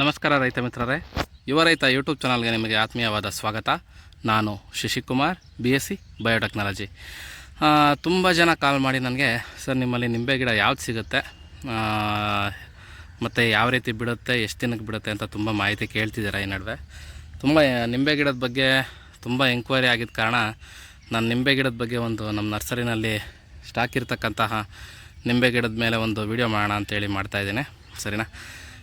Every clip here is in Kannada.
ನಮಸ್ಕಾರ ರೈತ ಮಿತ್ರರೇ. ಯುವ ರೈತ ಯೂಟ್ಯೂಬ್ ಚಾನಲ್ಗೆ ನಿಮಗೆ ಆತ್ಮೀಯವಾದ ಸ್ವಾಗತ. ನಾನು Shashikumar B S C biotechnology ತುಂಬ ಜನ ಕಾಲ್ ಮಾಡಿ ನನಗೆ, ಸರ್, ನಿಮ್ಮಲ್ಲಿ ನಿಂಬೆ ಗಿಡ ಯಾವ್ದು ಸಿಗುತ್ತೆ? ಮತ್ತು ಯಾವ ರೀತಿ ಬಿಡುತ್ತೆ? ಎಷ್ಟು ದಿನಕ್ಕೆ ಬಿಡುತ್ತೆ? ಅಂತ ತುಂಬ ಮಾಹಿತಿ ಕೇಳ್ತಿದ್ದೀರಾ ಈ ನಡುವೆ. ತುಂಬ ನಿಂಬೆ ಗಿಡದ ಬಗ್ಗೆ ತುಂಬ ಎಂಕ್ವೈರಿ ಆಗಿದ್ದ ಕಾರಣ ನಾನು ನಿಂಬೆ ಗಿಡದ ಬಗ್ಗೆ ಒಂದು ನಮ್ಮ ನರ್ಸರಿನಲ್ಲಿ ಸ್ಟಾಕ್ ಇರತಕ್ಕಂತಹ ನಿಂಬೆ ಗಿಡದ ಮೇಲೆ ಒಂದು ವಿಡಿಯೋ ಮಾಡೋಣ ಅಂತೇಳಿ ಮಾಡ್ತಾಯಿದ್ದೀನಿ ಸರಿನಾ?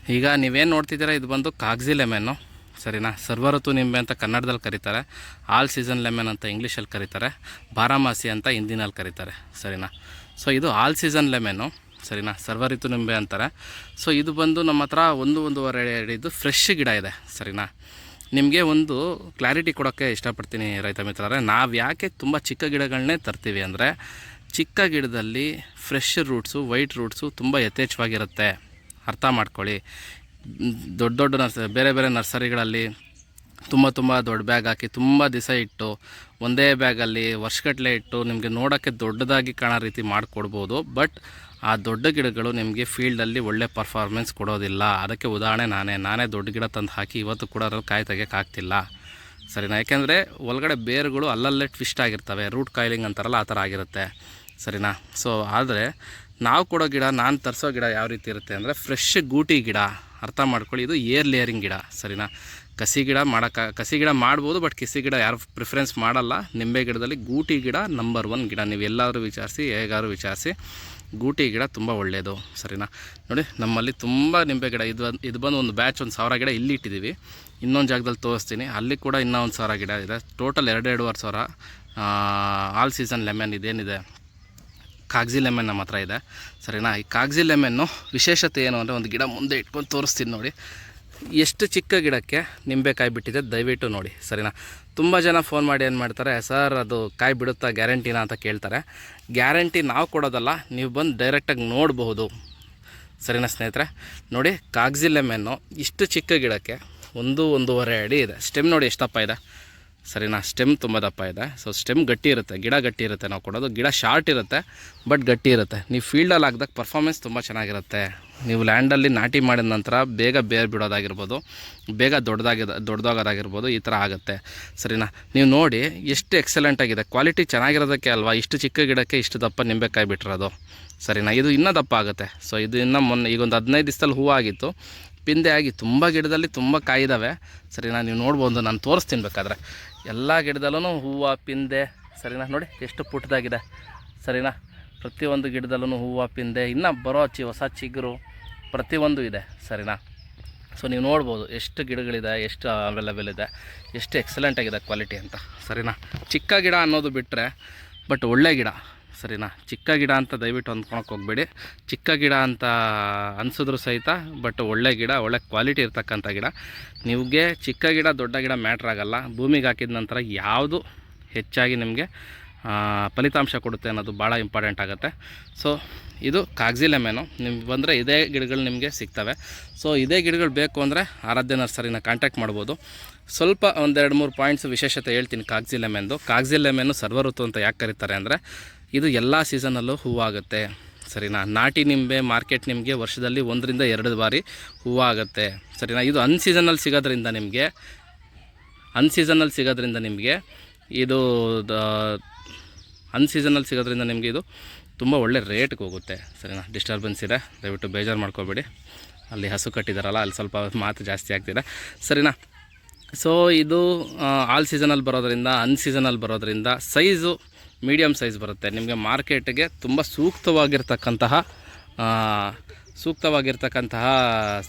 ಈಗ ನೀವೇನು ನೋಡ್ತಿದ್ದೀರಾ, ಇದು ಬಂದು ಕಾಗ್ಜಿ ಲೆಮೆನು ಸರಿನಾ? ಸರ್ವಋತು ನಿಂಬೆ ಅಂತ ಕನ್ನಡದಲ್ಲಿ ಕರೀತಾರೆ. ಆಲ್ ಸೀಸನ್ ಲೆಮೆನ್ ಅಂತ ಇಂಗ್ಲೀಷಲ್ಲಿ ಕರೀತಾರೆ. ಬಾರಾಮಾಸಿ ಅಂತ ಹಿಂದಿನಲ್ಲಿ ಕರೀತಾರೆ. ಸರಿನಾ? ಸೊ, ಇದು ಆಲ್ ಸೀಸನ್ ಲೆಮೆನು ಸರಿನಾ? ಸರ್ವಋತು ನಿಂಬೆ ಅಂತಾರೆ. ಸೊ, ಇದು ಬಂದು ನಮ್ಮ ಹತ್ರ ಒಂದು ಒಂದೂವರೆ ಹಿಡಿದು ಫ್ರೆಶ್ ಗಿಡ ಇದೆ. ಸರಿನಾ? ನಿಮಗೆ ಒಂದು ಕ್ಲಾರಿಟಿ ಕೊಡೋಕ್ಕೆ ಇಷ್ಟಪಡ್ತೀನಿ ರೈತ ಮಿತ್ರರೇ. ನಾವು ಯಾಕೆ ತುಂಬ ಚಿಕ್ಕ ಗಿಡಗಳನ್ನೇ ತರ್ತೀವಿ ಅಂದರೆ ಚಿಕ್ಕ ಗಿಡದಲ್ಲಿ ಫ್ರೆಶ್ ರೂಟ್ಸು, ವೈಟ್ ರೂಟ್ಸು ತುಂಬ ಯಥೇಚ್ಛವಾಗಿರುತ್ತೆ. ಅರ್ಥ ಮಾಡ್ಕೊಳ್ಳಿ. ದೊಡ್ಡ ದೊಡ್ಡ ನರ್ಸ, ಬೇರೆ ಬೇರೆ ನರ್ಸರಿಗಳಲ್ಲಿ ತುಂಬ ತುಂಬ ದೊಡ್ಡ ಬ್ಯಾಗ್ ಹಾಕಿ ತುಂಬ ದಿವಸ ಇಟ್ಟು, ಒಂದೇ ಬ್ಯಾಗಲ್ಲಿ ವರ್ಷಗಟ್ಟಲೆ ಇಟ್ಟು ನಿಮಗೆ ನೋಡೋಕ್ಕೆ ದೊಡ್ಡದಾಗಿ ಕಾಣೋ ರೀತಿ ಮಾಡಿಕೊಡ್ಬೋದು. ಬಟ್ ಆ ದೊಡ್ಡ ಗಿಡಗಳು ನಿಮಗೆ ಫೀಲ್ಡಲ್ಲಿ ಒಳ್ಳೆ ಪರ್ಫಾರ್ಮೆನ್ಸ್ ಕೊಡೋದಿಲ್ಲ. ಅದಕ್ಕೆ ಉದಾಹರಣೆ ನಾನೇ. ನಾನೇ ದೊಡ್ಡ ಗಿಡ ತಂದು ಹಾಕಿ ಇವತ್ತು ಕೂಡ ಅದ್ರಲ್ಲಿ ಕಾಯಿ ತೆಗಿಯೋಕ್ಕಾಗ್ತಿಲ್ಲ ಸರಿನಾ? ಯಾಕೆಂದರೆ ಒಳಗಡೆ ಬೇರುಗಳು ಅಲ್ಲಲ್ಲೇ ಟ್ವಿಸ್ಟ್ ಆಗಿರ್ತವೆ. ರೂಟ್ ಕಾಯಿಲಿಂಗ್ ಅಂತಾರಲ್ಲ, ಆ ಥರ ಆಗಿರುತ್ತೆ. ಸರಿನಾ? ಸೊ ಆದರೆ ನಾವು ಕೊಡೋ ಗಿಡ, ನಾನು ತರಿಸೋ ಗಿಡ ಯಾವ ರೀತಿ ಇರುತ್ತೆ ಅಂದರೆ ಫ್ರೆಶ್ ಗೂಟಿ ಗಿಡ. ಅರ್ಥ ಮಾಡ್ಕೊಳ್ಳಿ, ಇದು ಏರ್ ಲೇಯರಿಂಗ್ ಗಿಡ, ಸರಿನಾ? ಕಸಿ ಗಿಡ ಮಾಡೋಕ್ಕ ಕಸಿ ಗಿಡ ಮಾಡ್ಬೋದು ಬಟ್ ಕಸಿ ಗಿಡ ಯಾರು ಪ್ರಿಫರೆನ್ಸ್ ಮಾಡಲ್ಲ. ನಿಂಬೆ ಗಿಡದಲ್ಲಿ ಗೂಟಿ ಗಿಡ ನಂಬರ್ ಒನ್ ಗಿಡ. ನೀವು ಎಲ್ಲಾದರೂ ವಿಚಾರಿಸಿ, ಹೇಗಾದ್ರೂ ವಿಚಾರಿಸಿ, ಗೂಟಿ ಗಿಡ ತುಂಬ ಒಳ್ಳೆಯದು ಸರಿನಾ? ನೋಡಿ, ನಮ್ಮಲ್ಲಿ ತುಂಬ ನಿಂಬೆ ಗಿಡ, ಇದು ಇದು ಬಂದು ಒಂದು ಬ್ಯಾಚ್ ಒಂದು ಸಾವಿರ ಗಿಡ ಇಲ್ಲಿ ಇಟ್ಟಿದ್ದೀವಿ ಇನ್ನೊಂದು ಜಾಗದಲ್ಲಿ ತೋರಿಸ್ತೀನಿ. ಅಲ್ಲಿ ಕೂಡ ಇನ್ನೂ ಒಂದು ಸಾವಿರ ಗಿಡ ಇದೆ. ಟೋಟಲ್ ಎರಡೆರಡುವರೆ ಸಾವಿರ ಆಲ್ ಸೀಸನ್ ಲೆಮನ್ ಇದೇನಿದೆ. ಕಾಗ್ಜಿ ಲೆಮೆನ್ ನಮ್ಮ ಹತ್ರ ಇದೆ. ಸರಿನಾ? ಈ ಕಾಗಜಿ ಲೆಮೆನ್ನು ವಿಶೇಷತೆ ಏನು ಅಂದರೆ ಒಂದು ಗಿಡ ಮುಂದೆ ಇಟ್ಕೊಂಡು ತೋರಿಸ್ತೀನಿ ನೋಡಿ. ಎಷ್ಟು ಚಿಕ್ಕ ಗಿಡಕ್ಕೆ ನಿಂಬೆಕಾಯಿ ಬಿಟ್ಟಿದೆ ದಯವಿಟ್ಟು ನೋಡಿ. ಸರಿನಾ? ತುಂಬ ಜನ ಫೋನ್ ಮಾಡಿ ಏನು ಮಾಡ್ತಾರೆ, ಸರ್, ಅದು ಕಾಯಿ ಬಿಡುತ್ತಾ ಗ್ಯಾರಂಟಿನ? ಅಂತ ಕೇಳ್ತಾರೆ. ಗ್ಯಾರಂಟಿ ನಾವು ಕೊಡೋದಲ್ಲ, ನೀವು ಬಂದು ಡೈರೆಕ್ಟಾಗಿ ನೋಡಬಹುದು. ಸರಿನಾ ಸ್ನೇಹಿತರೆ? ನೋಡಿ ಕಾಗಜಿ ಲೆಮೆನ್ನು ಇಷ್ಟು ಚಿಕ್ಕ ಗಿಡಕ್ಕೆ ಒಂದು ಒಂದೂವರೆ ಅಡಿ ಇದೆ. ಸ್ಟೆಮ್ ನೋಡಿ ಎಷ್ಟು ಇದೆ. ಸರಿನಾ ಸ್ಟೆಮ್ ತುಂಬ ದಪ್ಪ ಇದೆ. ಸೊ ಸ್ಟೆಮ್ ಗಟ್ಟಿ ಇರುತ್ತೆ, ಗಿಡ ಗಟ್ಟಿ ಇರುತ್ತೆ ನಾವು ಕೊಡೋದು. ಗಿಡ ಶಾರ್ಟ್ ಇರುತ್ತೆ ಬಟ್ ಗಟ್ಟಿ ಇರುತ್ತೆ. ನೀವು ಫೀಲ್ಡಲ್ಲಿ ಹಾಕಿದಾಗ ಪರ್ಫಾರ್ಮೆನ್ಸ್ ತುಂಬ ಚೆನ್ನಾಗಿರುತ್ತೆ. ನೀವು ಲ್ಯಾಂಡಲ್ಲಿ ನಾಟಿ ಮಾಡಿದ ನಂತರ ಬೇಗ ಬೇರು ಬಿಡೋದಾಗಿರ್ಬೋದು, ಬೇಗ ದೊಡ್ಡದಾಗಿದ ದೊಡ್ಡದಾಗೋದಾಗಿರ್ಬೋದು ಈ ಥರ ಆಗುತ್ತೆ. ಸರಿನಾ, ನೀವು ನೋಡಿ ಎಷ್ಟು ಎಕ್ಸಲೆಂಟ್ ಆಗಿದೆ. ಕ್ವಾಲಿಟಿ ಚೆನ್ನಾಗಿರೋದಕ್ಕೆ ಅಲ್ವಾ, ಇಷ್ಟು ಚಿಕ್ಕ ಗಿಡಕ್ಕೆ ಇಷ್ಟು ದಪ್ಪ ನಿಂಬೆಕಾಯಿ ಬಿಟ್ಟಿರೋದು. ಸರಿನಾ, ಇದು ಇನ್ನೂ ದಪ್ಪ ಆಗುತ್ತೆ. ಸೊ ಇದು ಇನ್ನೂ ಮೊನ್ನೆ, ಈಗ ಒಂದು ಹದಿನೈದು ದಿವಸದಲ್ಲಿ ಹೂವು ಆಗಿತ್ತು ಪಿಂದೆ ಆಗಿ ತುಂಬ ಗಿಡದಲ್ಲಿ ತುಂಬ ಕಾಯಿದಾವೆ. ಸರಿನಾ, ನೀವು ನೋಡ್ಬೋದು ನಾನು ತೋರಿಸ್ತೀನಿ ಬೇಕಾದ್ರೆ. ಎಲ್ಲ ಗಿಡದಲ್ಲೂ ಹೂವು, ಪಿಂದೆ, ಸರಿನಾ ನೋಡಿ ಎಷ್ಟು ಪುಟ್ಟದಾಗಿದೆ ಸರಿನಾ, ಪ್ರತಿಯೊಂದು ಗಿಡದಲ್ಲೂ ಹೂವು, ಪಿಂದೆ, ಇನ್ನೂ ಬರೋ ಚಿ ಹೊಸ ಚಿಗುರು ಪ್ರತಿಯೊಂದು ಇದೆ, ಸರಿನಾ. ಸೊ ನೀವು ನೋಡ್ಬೋದು ಎಷ್ಟು ಗಿಡಗಳಿದೆ, ಎಷ್ಟು ಅವೈಲೇಬಲ್ ಇದೆ, ಎಷ್ಟು ಎಕ್ಸಲೆಂಟ್ ಆಗಿದೆ ಕ್ವಾಲಿಟಿ ಅಂತ, ಸರಿನಾ. ಚಿಕ್ಕ ಗಿಡ ಅನ್ನೋದು ಬಿಟ್ಟರೆ ಬಟ್ ಒಳ್ಳೆ ಗಿಡ. ಸರಿನಾ? ಚಿಕ್ಕ ಗಿಡ ಅಂತ ದಯವಿಟ್ಟು ಅಂದ್ಕೊಳಕ್ಕೆ ಹೋಗಬೇಡಿ. ಚಿಕ್ಕ ಗಿಡ ಅಂತ ಅನಿಸಿದ್ರು ಸಹಿತ ಬಟ್ ಒಳ್ಳೆ ಗಿಡ, ಒಳ್ಳೆ ಕ್ವಾಲಿಟಿ ಇರ್ತಕ್ಕಂಥ ಗಿಡ. ನಿಮಗೆ ಚಿಕ್ಕ ಗಿಡ, ದೊಡ್ಡ ಗಿಡ ಮ್ಯಾಟ್ರ್ ಆಗೋಲ್ಲ. ಭೂಮಿಗೆ ಹಾಕಿದ ನಂತರ ಯಾವುದು ಹೆಚ್ಚಾಗಿ ನಿಮಗೆ ಫಲಿತಾಂಶ ಕೊಡುತ್ತೆ ಅನ್ನೋದು ಭಾಳ ಇಂಪಾರ್ಟೆಂಟ್ ಆಗುತ್ತೆ. ಸೊ ಇದು ಕಾಗ್ಜಿಲೆಮೆನು ನಿಮ್ಗೆ ಬಂದರೆ ಇದೇ ಗಿಡಗಳು ನಿಮಗೆ ಸಿಗ್ತವೆ. ಸೊ ಇದೇ ಗಿಡಗಳು ಬೇಕು ಅಂದರೆ ಆರಾಧ್ಯ ನರ್ಸರಿನ ಕಾಂಟ್ಯಾಕ್ಟ್ ಮಾಡ್ಬೋದು. ಸ್ವಲ್ಪ ಒಂದೆರಡು ಮೂರು ಪಾಯಿಂಟ್ಸ್ ವಿಶೇಷತೆ ಹೇಳ್ತೀನಿ ಕಾಗ್ಜಿಲೆಮೆಂದು ಕಾಗ್ಜಿಲೆಮೆನು ಸರ್ವಋತು ಅಂತ ಯಾಕೆ ಕರೀತಾರೆ ಅಂದರೆ ಇದು ಎಲ್ಲ ಸೀಸನಲ್ಲೂ ಹೂವಾಗುತ್ತೆ. ಸರಿನಾ? ನಾಟಿ ನಿಂಬೆ ಮಾರ್ಕೆಟ್ ನಿಮಗೆ ವರ್ಷದಲ್ಲಿ ಒಂದರಿಂದ ಎರಡು ಬಾರಿ ಹೂವಾಗುತ್ತೆ. ಸರಿನಾ? ಇದು ಅನ್ ಸೀಸನಲ್ಲಿ ಸಿಗೋದ್ರಿಂದ ನಿಮಗೆ ಅನ್ ಸೀಸನಲ್ಲಿ ಸಿಗೋದ್ರಿಂದ ನಿಮಗೆ ಇದು ಅನ್ ಸೀಸನಲ್ಲಿ ಸಿಗೋದ್ರಿಂದ ನಿಮಗೆ ಇದು ತುಂಬ ಒಳ್ಳೆ ರೇಟ್ಗೆ ಹೋಗುತ್ತೆ. ಸರಿನಾ? ಡಿಸ್ಟರ್ಬೆನ್ಸ್ ಇದೆ. ದಯವಿಟ್ಟು ಬೇಜಾರು ಮಾಡ್ಕೋಬೇಡಿ. ಅಲ್ಲಿ ಹಸು ಕಟ್ಟಿದಾರಲ್ಲ, ಅಲ್ಲಿ ಸ್ವಲ್ಪ ಮಾತು ಜಾಸ್ತಿ ಆಗ್ತಿದೆ. ಸರಿನಾ? ಸೊ ಇದು ಆಲ್ ಸೀಸನಲ್ಲಿ ಬರೋದ್ರಿಂದ ಅನ್ ಸೀಸನಲ್ಲಿ ಬರೋದ್ರಿಂದ ಸೈಜು ಮೀಡಿಯಮ್ ಸೈಜ್ ಬರುತ್ತೆ. ನಿಮಗೆ ಮಾರ್ಕೆಟ್ಗೆ ತುಂಬ ಸೂಕ್ತವಾಗಿರ್ತಕ್ಕಂತಹ ಸೂಕ್ತವಾಗಿರ್ತಕ್ಕಂತಹ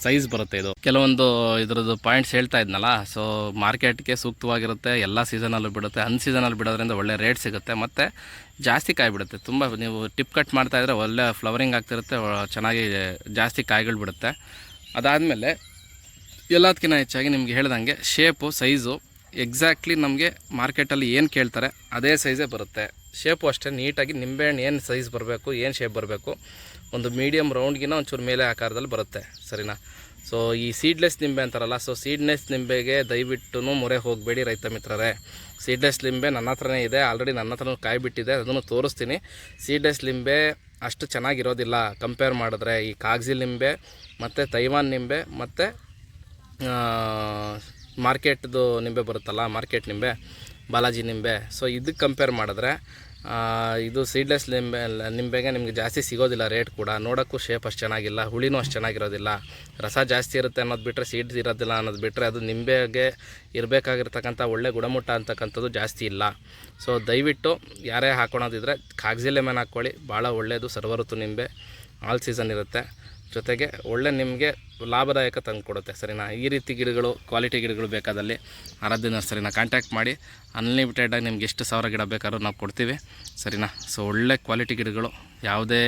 ಸೈಜ್ ಬರುತ್ತೆ ಇದು. ಕೆಲವೊಂದು ಇದ್ರದ್ದು ಪಾಯಿಂಟ್ಸ್ ಹೇಳ್ತಾ ಇದ್ನಲ್ಲ ಸೊ ಮಾರ್ಕೆಟ್ಗೆ ಸೂಕ್ತವಾಗಿರುತ್ತೆ, ಎಲ್ಲ ಸೀಸನಲ್ಲೂ ಬಿಡುತ್ತೆ. ಅನ್ ಸೀಸನಲ್ಲಿ ಬಿಡೋದ್ರಿಂದ ಒಳ್ಳೆ ರೇಟ್ ಸಿಗುತ್ತೆ, ಮತ್ತು ಜಾಸ್ತಿ ಕಾಯಿ ಬಿಡುತ್ತೆ. ತುಂಬ ನೀವು ಟಿಪ್ ಕಟ್ ಮಾಡ್ತಾ ಇದ್ರೆ ಒಳ್ಳೆ ಫ್ಲವರಿಂಗ್ ಆಗ್ತಿರುತ್ತೆ ಚೆನ್ನಾಗಿ ಜಾಸ್ತಿ ಕಾಯಿಗಳು ಬಿಡುತ್ತೆ. ಅದಾದಮೇಲೆ ಎಲ್ಲದಕ್ಕಿಂತ ಹೆಚ್ಚಾಗಿ ನಿಮ್ಗೆ ಹೇಳ್ದಂಗೆ ಶೇಪು ಸೈಜು ಎಕ್ಸಾಕ್ಟ್ಲಿ ನಮಗೆ ಮಾರ್ಕೆಟಲ್ಲಿ ಏನು ಕೇಳ್ತಾರೆ, ಅದೇ ಸೈಜೇ ಬರುತ್ತೆ. ಶೇಪು ಅಷ್ಟೇ, ನೀಟಾಗಿ ನಿಂಬೆಹಣ್ಣು ಏನು ಸೈಜ್ ಬರಬೇಕು, ಏನು ಶೇಪ್ ಬರಬೇಕು, ಒಂದು ಮೀಡಿಯಮ್ ರೌಂಡ್ಗಿನ ಒಂಚೂರು ಮೇಲೆ ಆಕಾರದಲ್ಲಿ ಬರುತ್ತೆ, ಸರಿನಾ? ಸೊ ಈ ಸೀಡ್ಲೆಸ್ ನಿಂಬೆ ಅಂತಾರಲ್ಲ ಸೊ ಸೀಡ್ಲೆಸ್ ನಿಂಬೆಗೆ ದಯವಿಟ್ಟು ಮೊರೆ ಹೋಗಬೇಡಿ ರೈತ ಮಿತ್ರರೇ. ಸೀಡ್ಲೆಸ್ ಲಿಂಬೆ ನನ್ನ ಹತ್ರನೇ ಇದೆ ಆಲ್ರೆಡಿ ನನ್ನ ಹತ್ರನೂ ಕಾಯಿ ಬಿಟ್ಟಿದೆ ಅದನ್ನು ತೋರಿಸ್ತೀನಿ. ಸೀಡ್ಲೆಸ್ ಲಿಂಬೆ ಅಷ್ಟು ಚೆನ್ನಾಗಿರೋದಿಲ್ಲ ಕಂಪೇರ್ ಮಾಡಿದ್ರೆ, ಈ ಕಾಗಜಿ ನಿಂಬೆ, ಮತ್ತು ತೈವಾನ್ ನಿಂಬೆ, ಮತ್ತು ಮಾರ್ಕೆಟ್ದು ನಿಂಬೆ ಬರುತ್ತಲ್ಲ ಮಾರ್ಕೆಟ್ ನಿಂಬೆ. ಬಾಲಾಜಿ ನಿಂಬೆ. ಸೊ ಇದಕ್ಕೆ ಕಂಪೇರ್ ಮಾಡಿದ್ರೆ ಇದು ಸೀಡ್ಲೆಸ್ ನಿಂಬೆ, ನಿಂಬೆಗೆ ನಿಮಗೆ ಜಾಸ್ತಿ ಸಿಗೋದಿಲ್ಲ ರೇಟ್ ಕೂಡ. ನೋಡೋಕ್ಕೂ ಶೇಪ್ ಅಷ್ಟು ಚೆನ್ನಾಗಿಲ್ಲ, ಹುಳಿನೂ ಅಷ್ಟು ಚೆನ್ನಾಗಿರೋದಿಲ್ಲ. ರಸ ಜಾಸ್ತಿ ಇರುತ್ತೆ ಅನ್ನೋದು ಬಿಟ್ಟರೆ ಸೀಡ್ಸ್ ಇರೋದಿಲ್ಲ ಅನ್ನೋದು ಬಿಟ್ಟರೆ ಅದು ನಿಂಬೆಗೆ ಇರಬೇಕಾಗಿರ್ತಕ್ಕಂಥ ಒಳ್ಳೆ ಗುಣಮಟ್ಟ ಅಂತಕ್ಕಂಥದ್ದು ಜಾಸ್ತಿ ಇಲ್ಲ. ಸೊ ದಯವಿಟ್ಟು ಯಾರೇ ಹಾಕೊಳೋದಿದ್ರೆ, ಕಾಗಜಿಲೆ ಮೇಲೆ ಹಾಕ್ಕೊಳ್ಳಿ ಭಾಳ ಒಳ್ಳೆಯದು ಸರ್ವಋತು ನಿಂಬೆ. ಆಲ್ ಸೀಸನ್ ಇರುತ್ತೆ. ಜೊತೆಗೆ ಒಳ್ಳೆ ನಿಮಗೆ ಲಾಭದಾಯಕ ತಂದು ಕೊಡುತ್ತೆ. ಸರಿನಾ? ಈ ರೀತಿ ಗಿಡಗಳು ಕ್ವಾಲಿಟಿ ಗಿಡಗಳು ಬೇಕಾದಲ್ಲಿ ಆರಾಧ್ಯ ನರ್ಸರಿನ ಕಾಂಟ್ಯಾಕ್ಟ್ ಮಾಡಿ ಅನ್ಲಿಮಿಟೆಡಾಗಿ ನಿಮ್ಗೆ ಎಷ್ಟು ಸಾವಿರ ಗಿಡ ಬೇಕಾದ್ರೂ ನಾವು ಕೊಡ್ತೀವಿ. ಸರಿನಾ? ಸೊ ಒಳ್ಳೆ ಕ್ವಾಲಿಟಿ ಗಿಡಗಳು, ಯಾವುದೇ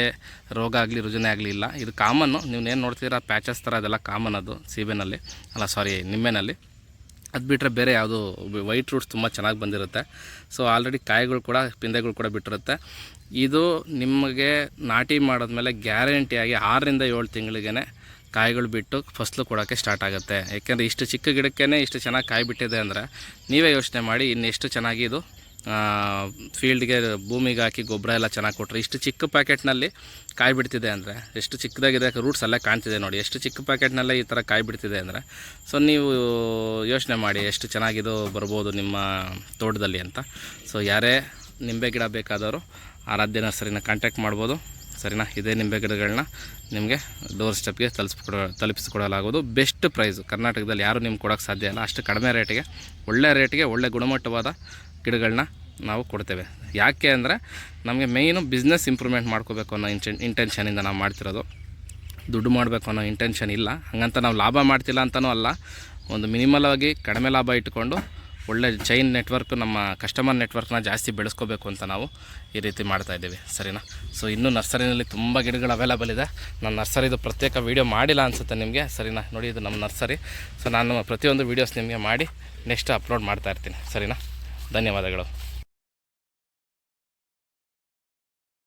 ರೋಗ ಆಗಲಿ, ರುಜನೆ ಆಗಲಿ ಇಲ್ಲ. ಇದು ಕಾಮನ್ನು ಏನು ನೋಡ್ತೀರಾ ಪ್ಯಾಚಸ್ ಥರ ಅದೆಲ್ಲ ಕಾಮನ್ ಅದು, ಸೀಬೆನಲ್ಲಿ. ಅಲ್ಲ ಸಾರಿ ನಿಂಬೆನಲ್ಲಿ. ಅದು ಬಿಟ್ಟರೆ ಬೇರೆ ಯಾವುದು ವೈಟ್ ರೂಟ್ಸ್ ತುಂಬ ಚೆನ್ನಾಗಿ ಬಂದಿರುತ್ತೆ. ಸೊ ಆಲ್ರೆಡಿ ಕಾಯಿಗಳು ಕೂಡ, ಪಿಂದೆಗಳು ಕೂಡ ಬಿಟ್ಟಿರುತ್ತೆ. ಇದು ನಿಮಗೆ ನಾಟಿ ಮಾಡಿದ್ಮೇಲೆ ಗ್ಯಾರಂಟಿಯಾಗಿ ಆರರಿಂದ ಏಳು ತಿಂಗಳಿಗೇ ಕಾಯಿಗಳು ಬಿಟ್ಟು ಫಸಲು ಕೊಡೋಕ್ಕೆ ಸ್ಟಾರ್ಟ್ ಆಗುತ್ತೆ. ಯಾಕೆಂದರೆ ಇಷ್ಟು ಚಿಕ್ಕ ಗಿಡಕ್ಕೇ ಇಷ್ಟು ಚೆನ್ನಾಗಿ ಕಾಯಿ ಬಿಟ್ಟಿದೆ ಅಂದರೆ ನೀವೇ ಯೋಚನೆ ಮಾಡಿ ಇನ್ನೆಷ್ಟು ಚೆನ್ನಾಗಿ ಇದು ಫೀಲ್ಡ್ಗೆ ಭೂಮಿಗೆ ಹಾಕಿ ಗೊಬ್ಬರ ಎಲ್ಲ ಚೆನ್ನಾಗಿ ಕೊಟ್ಟರೆ ಇಷ್ಟು ಚಿಕ್ಕ ಪ್ಯಾಕೆಟ್ನಲ್ಲಿ ಕಾಯಿ ಬಿಡ್ತಿದೆ ಅಂದರೆ, ಎಷ್ಟು ಚಿಕ್ಕದಾಗಿದೆ ರೂಟ್ಸ್ ಎಲ್ಲ ಕಾಣ್ತಿದೆ ನೋಡಿ. ಎಷ್ಟು ಚಿಕ್ಕ ಪ್ಯಾಕೆಟ್ನಲ್ಲೇ ಈ ಥರ ಕಾಯಿ ಬಿಡ್ತಿದೆ ಅಂದರೆ ಸೊ ನೀವು ಯೋಚನೆ ಮಾಡಿ ಎಷ್ಟು ಚೆನ್ನಾಗಿದು ಬರ್ಬೋದು ನಿಮ್ಮ ತೋಟದಲ್ಲಿ ಅಂತ. ಸೊ ಯಾರೇ ನಿಂಬೆ ಗಿಡ ಬೇಕಾದವರು ಆರಾಧ್ಯ ನರ್ಸರಿನ ಕಾಂಟ್ಯಾಕ್ಟ್ ಮಾಡ್ಬೋದು. ಸರಿನಾ? ಇದೇ ನಿಂಬೆ ಗಿಡಗಳನ್ನ ನಿಮಗೆ ಡೋರ್ ಸ್ಟೆಪ್ಗೆ ತಲುಪಿಸ್ಕೊಡ ತಲುಪಿಸ್ಕೊಡಲಾಗೋದು. ಬೆಸ್ಟ್ ಪ್ರೈಸು ಕರ್ನಾಟಕದಲ್ಲಿ ಯಾರೂ ನಿಮ್ಗೆ ಕೊಡೋಕ್ಕೆ ಸಾಧ್ಯ ಇಲ್ಲ. ಅಷ್ಟು ಕಡಿಮೆ ರೇಟಿಗೆ ಒಳ್ಳೆ ರೇಟಿಗೆ ಒಳ್ಳೆ ಗುಣಮಟ್ಟವಾದ ಗಿಡಗಳನ್ನ ನಾವು ಕೊಡ್ತೇವೆ. ಯಾಕೆ ಅಂದರೆ ನಮಗೆ ಮೇಯ್ನು ಬಿಸ್ನೆಸ್ ಇಂಪ್ರೂವ್ಮೆಂಟ್ ಮಾಡ್ಕೋಬೇಕು ಅನ್ನೋ ಇಂಟೆನ್ ಇಂಟೆನ್ಷನಿಂದ ನಾವು ಮಾಡ್ತಿರೋದು. ದುಡ್ಡು ಮಾಡಬೇಕು ಅನ್ನೋ ಇಂಟೆನ್ಷನ್ ಇಲ್ಲ. ಹಾಗಂತ ನಾವು ಲಾಭ ಮಾಡ್ತಿಲ್ಲ ಅಂತಲೂ ಅಲ್ಲ. ಒಂದು ಮಿನಿಮಲ್ ಆಗಿ ಕಡಿಮೆ ಲಾಭ ಇಟ್ಕೊಂಡು ಒಳ್ಳೆ ಚೈನ್ ನೆಟ್ವರ್ಕ್ ನಮ್ಮ ಕಸ್ಟಮರ್ ನೆಟ್ವರ್ಕ್ನ ಜಾಸ್ತಿ ಬೆಳೆಸ್ಕೋಬೇಕು ಅಂತ ನಾವು ಈ ರೀತಿ ಮಾಡ್ತಾ ಇದ್ದೀವಿ. ಸರಿನಾ? ಸೊ ಇನ್ನೂ ನರ್ಸರಿನಲ್ಲಿ ತುಂಬ ಗಿಡಗಳು ಅವೈಲೇಬಲ್ ಇದೆ. ನಾನು ನರ್ಸರಿದು ಪ್ರತ್ಯೇಕ ವೀಡಿಯೋ ಮಾಡಿಲ್ಲ ಅನಿಸುತ್ತೆ ನಿಮಗೆ. ಸರಿನಾ? ನೋಡಿ, ಇದು ನಮ್ಮ ನರ್ಸರಿ. ಸೊ ನಾನು ಪ್ರತಿಯೊಂದು ವೀಡಿಯೋಸ್ ನಿಮಗೆ ಮಾಡಿ ನೆಕ್ಸ್ಟ್ ಅಪ್ಲೋಡ್ ಮಾಡ್ತಾ ಇರ್ತೀನಿ. ಸರಿನಾ? ಧನ್ಯವಾದಗಳು.